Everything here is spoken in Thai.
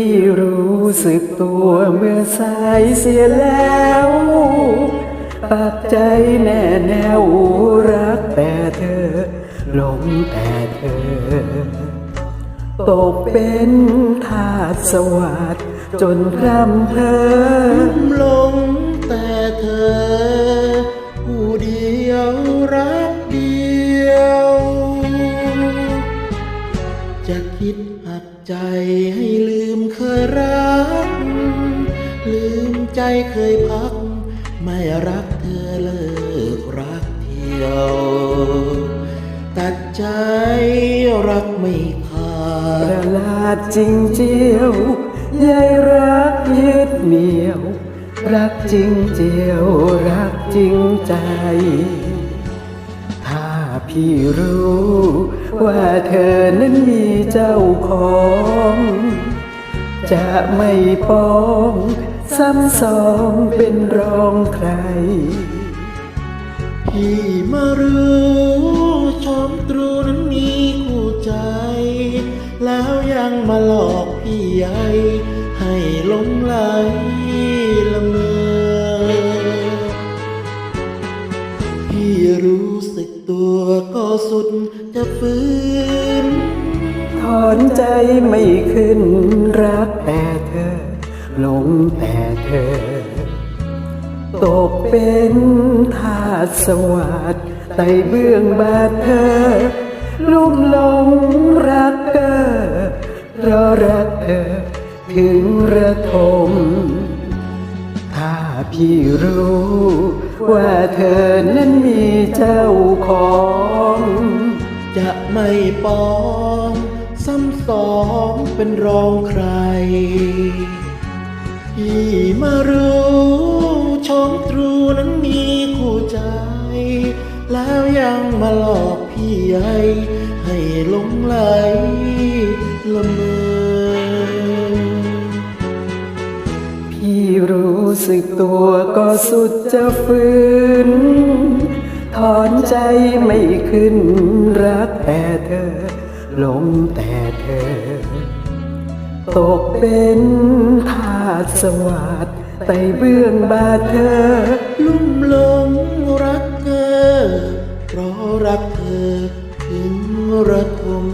ี่รู้สึกตัวเมื่อสายเสียแล้วปักใจแน่แน่วรักแต่เธอหลงแต่เธอ ตกเป็นทาสสวัสดจนพร่ำเพอหลงแต่เธอ ผู้เดียวรักเดียว คิดหัดใจให้ลืมเคยรัก ลืมใจเคยพัก ไม่รักเธอเลิกรักเที่ยว ตัดใจรักไม่ขาปดระหลาดจริงเจียวใยรักยึดเหนียว รักจริงเจียว รักจริงใจ พี่รู้ว่าเธอนั้นมีเจ้าของ จะไม่ป้องซ้ำสองเป็นรองใคร พี่มารู้ชมตรูนั้นมีคู่ใจ แล้วยังมาหลอกพี่ใหญ่ สุดจะฟื้นถอนใจไม่ขึ้นรักแต่เธอหลงแต่เธอ ตกเป็นทาสสวัสดไต่เบื้องบาดเธอลุ่มหลงรักเธอราะรักเธอถึงระทม พี่รู้ ว่าเธอนั้นมีเจ้าของ จะไม่ปองซ้ำสองเป็นรองใคร พี่มารู้ชมตรูนั้นมีคู่ใจ แล้วยังมาหลอกพี่ใหญ่ให้หลงไหลละเม สึกตัวก็สุดจะฝืนถอนใจไม่ขึ้นรักแต่เธอหลงแต่เธอ ตกเป็นทาสสวัสดไต่เบื้องบาดเธอ ลุ่มหลงรักเธอ เพราะรักเธอถึงระทม